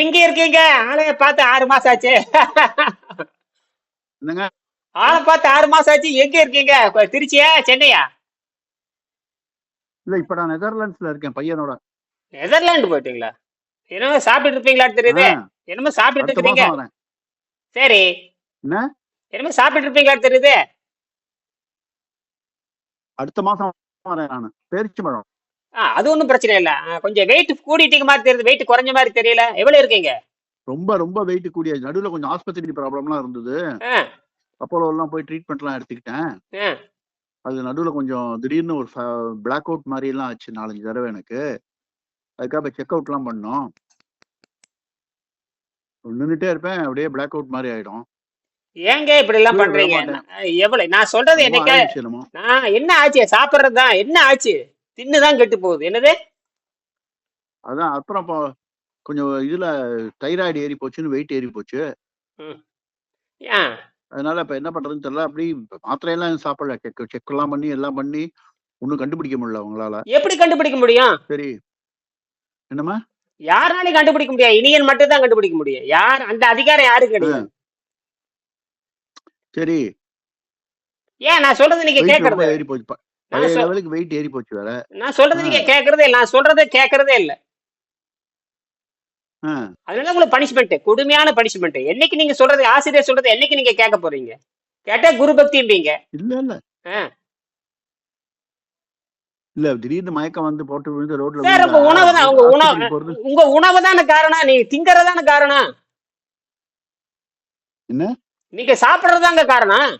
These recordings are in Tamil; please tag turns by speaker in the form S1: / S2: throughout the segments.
S1: எங்க இருக்கீங்க? ஆளைய பார்த்து ஆறு மாசம் ஆச்சு.
S2: என்னங்க?
S1: ஆளை பார்த்து ஆறு மாசம் ஆச்சு. எங்க இருக்கீங்க? திருச்சியா? சென்னையா?
S2: இல்ல இப்ப நான் நெதர்லாண்ட்ஸ்ல இருக்கேன் பையனோட.
S1: நெதர்லாந்து போயிட்டீங்களா? என்னமோ சாப்பிட்டு இருப்பீங்களா தெரியுது. என்னமோ சாப்பிட்டு
S2: அடுத்த
S1: இருக்கிறீங்க.
S2: மாசம் வரேன்.
S1: சரி.
S2: என்ன?
S1: என்னமோ சாப்பிட்டு இருப்பீங்களா தெரியுது.
S2: அடுத்த மாசம் வரேன் நான். பேரிச்சி பழம்
S1: ஆ, அது ஒண்ணும் பிரச்சனை இல்ல. கொஞ்சம் வெயிட் கூடிட்டீங்க மாதிரி தெரியுது. வெயிட் குறைஞ்ச மாதிரி தெரியல. எவ்வளவு இருக்கீங்க
S2: ரொம்ப ரொம்ப வெயிட் கூடிய நடுவுல கொஞ்சம் ஆஸ்பத்திரி ப்ராப்ளம்லாம் இருந்தது. அப்போலோ எல்லாம் போய் ட்ரீட்மெண்ட்லாம் எடுத்துக்கிட்டேன். அது நடுவுல கொஞ்சம் திடீர்னு ஒரு பிளாக் அவுட் மாதிரி எல்லாம் ஆச்சு நாலஞ்சு தடவை எனக்கு. அதுக்காக செக் அவுட்லாம் பண்ணோம். நின்றுட்டே இருப்பேன். அப்படியே பிளாக் அவுட் மாதிரி ஆயிடும்.
S1: ஏங்க இப்படி எல்லாம் பண்றீங்க? எவ்வளவு? நான் சொல்றது
S2: என்னமோ.
S1: நான் என்ன ஆச்சு? சாப்பிடுறதுதான் என்ன ஆச்சு? தின்னுதான் கெட்டு போகுது. என்னது?
S2: அதான் அப்புறம் கொஞ்சம் இதுல தைராய்டு ஏறி போச்சுன்னு வெயிட் ஏறி போச்சு. அதனால இப்ப என்ன பண்றதுன்னு தெரியல. அப்படி மாத்திரையெல்லாம் சாப்பிடல. செக் செக் எல்லாம் பண்ணி எல்லாம் பண்ணி ஒன்றும் கண்டுபிடிக்க முடியல அவங்களால.
S1: எப்படி கண்டுபிடிக்க முடியும்?
S2: சரி. என்னம்மா?
S1: யாராலையும் கண்டுபிடிக்க முடியாது. இனியன் மட்டும் தான் கண்டுபிடிக்க முடியும். யார் அந்த அதிகாரம் யாருக்கு கிடையாது
S2: சரி.
S1: ஏன் நான் சொல்றது நீங்க கேக்குறது?
S2: ஏறி போச்சு. ப-
S1: நான்
S2: பழைய
S1: சொல்-
S2: லெவலுக்கு வெயிட் ஏறி போச்சு வேற.
S1: நான் சொல்றது நீங்க கேக்குறதே இல்ல. நான் சொல்றதை கேக்குறதே இல்ல. அதனால உங்களுக்கு பனிஷ்மெண்ட் கொடுமையான பனிஷ்மெண்ட் என்னைக்கு நீங்க சொல்றது ஆசிரியர் சொல்றது என்னைக்கு நீங்க கேட்க போறீங்க? கேட்டா குரு பக்திம்பீங்க
S2: இல்ல இல்ல.
S1: ஆ.
S2: இல்ல திடீர்னு மயக்கம் வந்து போட்டு விழுந்து ரோட்ல
S1: சார் உங்க உணவு தான். உங்க உணவு
S2: ஆஸ்பத்திரிக்கு போறது?
S1: உங்க உணவு தானே காரணம்? நீ திங்கறதான காரணம்?
S2: என்ன?
S1: நீங்க சாப்பிடுறதாங்க காரணம்?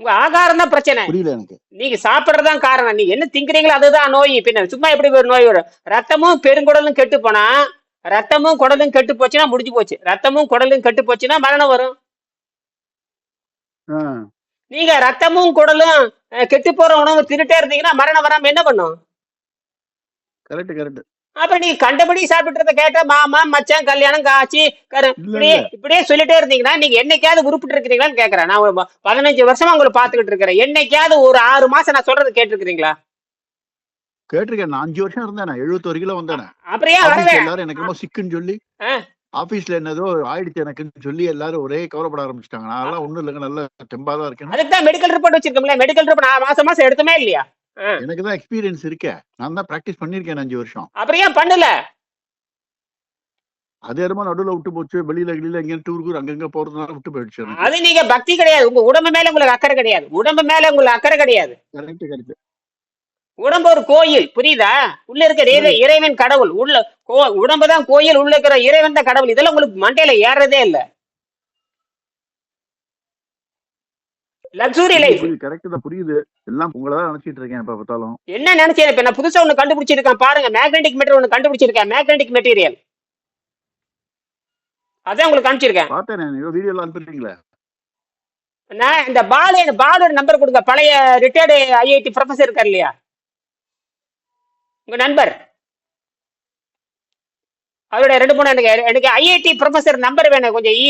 S1: உங்க ஆகாரம் தான் பிரச்சனை.
S2: புரியல எனக்கு.
S1: நீங்க சாப்பிடுறதுதான் காரணம். நீங்க என்ன திங்கிறீங்களோ அதுதான் நோய். பின்ன சும்மா எப்படி ஒரு நோய் வரும்? ரத்தமும் பெருங்குடலும் கெட்டு போனா ரத்தமும் குடலும் கெட்டு போச்சுன்னா முடிஞ்சு போச்சு. ரத்தமும் குடலும் கெட்டு போச்சுன்னா மரணம் வரும். நீங்க ரத்தமும் குடலும் கெட்டு போற உணவு தின்னுட்டே இருந்தீங்கன்னா மரணம் வராம என்ன பண்ணும்?
S2: கரெக்ட் கரெக்ட்
S1: அப்ப நீ கண்டபடி சாப்பிட்டுறத கேட்ட மாமா மச்சான் கல்யாணம் காய்ச்சி இப்படியே இப்படியே சொல்லிட்டே இருந்தீங்கன்னா நீங்க என்னைக்காவது உருப்பிட்டு இருக்கிறீங்களான்னு கேக்குறேன். நான் ஒரு பதினஞ்சு வருஷமா உங்களை பாத்துக்கிட்டு இருக்கிறேன். என்னைக்காவது ஒரு ஆறு மாசம் நான் சொல்றது கேட்டிருக்கிறீங்களா?
S2: கேட்டிருக்கேன். நான் அஞ்சு வருஷம் இருந்தேன். நான் எழுபத்தொரு கிலோ வந்தேன். ஆபீஸ்ல எல்லாரும் எனக்கு ரொம்ப சிக்குன்னு சொல்லி. ஆபீஸ்ல என்னதோ ஆயிடுச்சு எனக்குன்னு சொல்லி எல்லாரும் ஒரே கவலைப்பட ஆரம்பிச்சிட்டாங்க. நான் எல்லாம் ஒண்ணும் இல்லைங்க. நல்ல தெம்பா தான் இருக்கேன்.
S1: அதுக்கு தான் மெடிக்கல் ரிப்போர்ட் வச்சிருக்கோம்ல. மெடிக்கல் ரிப்போர்ட் நான் மாசம் மாசம் எடுத்துமே இல்லையா?
S2: எனக்கு தான் எக்ஸ்பீரியன்ஸ் இருக்கே. நான் தான் பிராக்டிஸ் பண்ணிருக்கேன் அஞ்சு வருஷம்.
S1: அப்புறம் ஏன் பண்ணல?
S2: அது என்னமோ நடுவுல விட்டு போச்சு. வெளியில வெளியில எங்கேயும் டூருக்கு அங்கங்க போறதுனால விட்டு போயிடுச்சு
S1: அது நீங்க பக்தி கிடையாது. உங்க உடம்பு மேல உங்களுக்கு அக்கறை கிடையாது. உடம்பு மேல உங்களுக்கு அக்கறை கிடையாது.
S2: கரெக்ட் கரெக்ட்
S1: உடம்பு ஒரு கோயில் புரியுதா? உள்ள இருக்கிற இறை- இறைவன் கடவுள். உள்ள உடம்பு தான் கோயில் உள்ள இருக்கிற இறைவன் தான் கடவுள். இதெல்லாம் உங்களுக்கு மண்டையில ஏறதே இல்ல. லக்ஸுரி லைஃப்
S2: கரெக்ட் தான் புரியுது. எல்லாம் உங்களை தான் நினைச்சிட்டு இருக்கேன் எப்ப பார்த்தாலும்.
S1: என்ன நினைச்சேன் இப்ப நான் புதுசா ஒண்ணு கண்டுபிடிச்சிருக்கேன் பாருங்க. மேக்னெட்டிக் மெட்டீரியல் ஒண்ணு கண்டுபிடிச்சிருக்கேன் மேக்னெட்டிக் மெட்டீரியல் அதான் உங்களுக்கு காமிச்சிருக்கேன்
S2: பார்த்தேன் நான் வீடியோ எல்லாம் அனுப்பிருக்கீங்களே
S1: நான் இந்த பாலு பாலோட நம்பர் கொடுங்க. பழைய ரிட்டையர்டு ஐஐடி ப்ரொஃபசர் இருக்கார் இல்லையா? உங்க நண்பர். அவரோட ரெண்டு மூணு எனக்கு எனக்கு ஐஐடி ப்ரொஃபசர் நம்பர் வேணும். கொஞ்சம் ஈ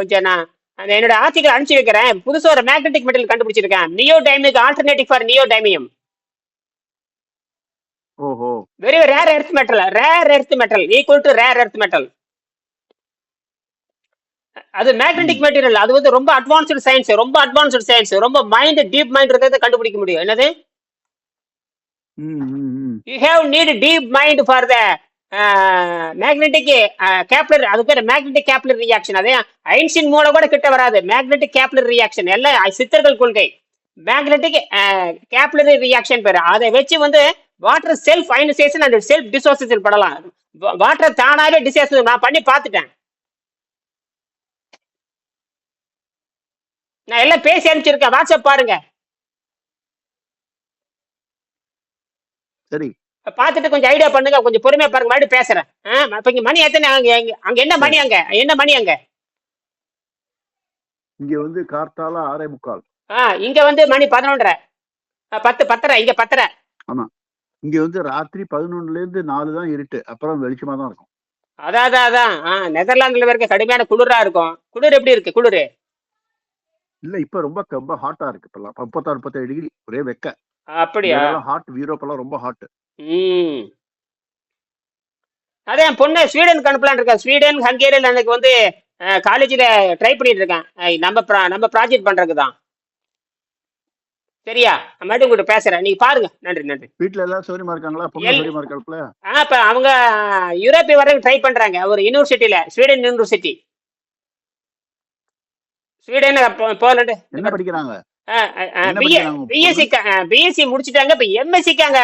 S1: கொஞ்சம் நான் அந்த என்னோட ஆர்டிகல் அனுப்பிச்சு வைக்கிறேன். புதுசா ஒரு மேக்னெட்டிக் மெட்டீரியல் கண்டுபிடிச்சிருக்கேன். Neo டைமிக் alternative for neodymium
S2: ஓஹோ.
S1: Very rare earth metal rare earth metal equal to rare earth metal அது மேக்னெட்டிக் மெட்டீரியல் அது வந்து ரொம்ப அட்வான்ஸ்டு சயின்ஸ் ரொம்ப அட்வான்ஸ்டு சயின்ஸ் ரொம்ப மைண்ட் டீப் மைண்ட் இருக்கிறத கண்டுபிடிக்க முடியும். என்னது? You have need deep mind for the magnetic coupler அது பேர் மேக்னெட்டிக் கேப்லர் ரியாக்ஷன் அதே ஐன்ஸ்டின் மூலம் கூட கிட்ட வராது மேக்னெட்டிக் கேப்லர் ரியாக்ஷன் எல்லாம் சித்தர்கள் கொள்கை மேக்னெட்டிக் கேப்லரி ரியாக்ஷன் பேர் அதை வச்சு வந்து water self ionization and self dissociation படலாம் வாட்டர் தானாவே டிசோசியேஷன் நான் பண்ணி பார்த்துட்டேன் நான் எல்லாம் பேசி அனுப்பிச்சிருக்கேன் வாட்ஸ்அப் பாருங்க
S2: சரி
S1: பார்த்துட்டு கொஞ்சம் ஐடியா பண்ணுங்க. கொஞ்சம் பொறுமையா பாருங்க. மறுபடியும் பேசுறேன். இப்ப இங்க மணி எத்தனை அங்க அங்க- என்ன மணி அங்க? என்ன மணி அங்க?
S2: இங்க வந்து கார்த்தால ஆறே முக்கால்.
S1: ஆ இங்க வந்து மணி பதினொன்றரை. பத்து பத்தரை இங்க பத்தரை.
S2: இங்க வந்து ராத்திரி பதினொன்னுல இருந்து நாலு தான் இருட்டு. அப்புறம் வெளிச்சமா தான் இருக்கும்.
S1: அதான் அதான் அதான் ஆ நெதர்லாந்துல இருக்க கடுமையான குளிரா இருக்கும். குளிர் எப்படி இருக்கு? குளிர்?
S2: இல்ல இப்ப ரொம்ப ரொம்ப ஹாட்டா இருக்கு. இப்பெல்லாம் முப்பத்தாறு முப்பத்தேழு டிகிரி ஒரே வெக்க.
S1: அப்படியா?
S2: ஹாட் யூரோப் எல்லாம் ரொம்ப ஹாட்
S1: ம். அதே என் பொண்ணு ஸ்வீடனுக்கு அனுப்பலான்னு இருக்கேன் ஸ்வீடன் ஹங்கேரியில் எனக்கு வந்து காலேஜில் ட்ரை பண்ணிட்டு இருக்கேன். நம்ம ப்ரா- நம்ம ப்ராஜெக்ட் பண்றதுக்கு தான். சரியா? மறுபடியும் உங்கள்கிட்ட பேசுறேன். நீங்க பாருங்க. நன்றி நன்றி.
S2: வீட்ல எல்லாம் சௌரியமா இருக்காங்களா பொண்ணு சௌரியமா இருக்காப்புல
S1: ஆ இப்போ அவங்க யூரோப்பிய வரைக்கும் ட்ரை பண்றாங்க. ஒரு யூனிவர்சிட்டியில ஸ்வீடன் யூனிவர்சிட்டி ஸ்வீடன் போலண்டு.
S2: என்ன படிக்கிறாங்க?
S1: பிஎஸ்சி பிஎஸ்சி முடிச்சிட்டாங்க. இப்போ எம்எஸ்சிக்கு அங்க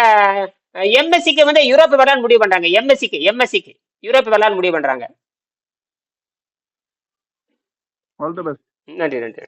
S1: எம்எஸ்சிக்கு வந்து யூரோப் வரலான்னு முடிவு பண்றாங்க. எம்எஸ்சிக்கு எம்எஸ்சிக்கு யூரோப் வரலான்னு முடிவு பண்றாங்க. நன்றி நன்றி.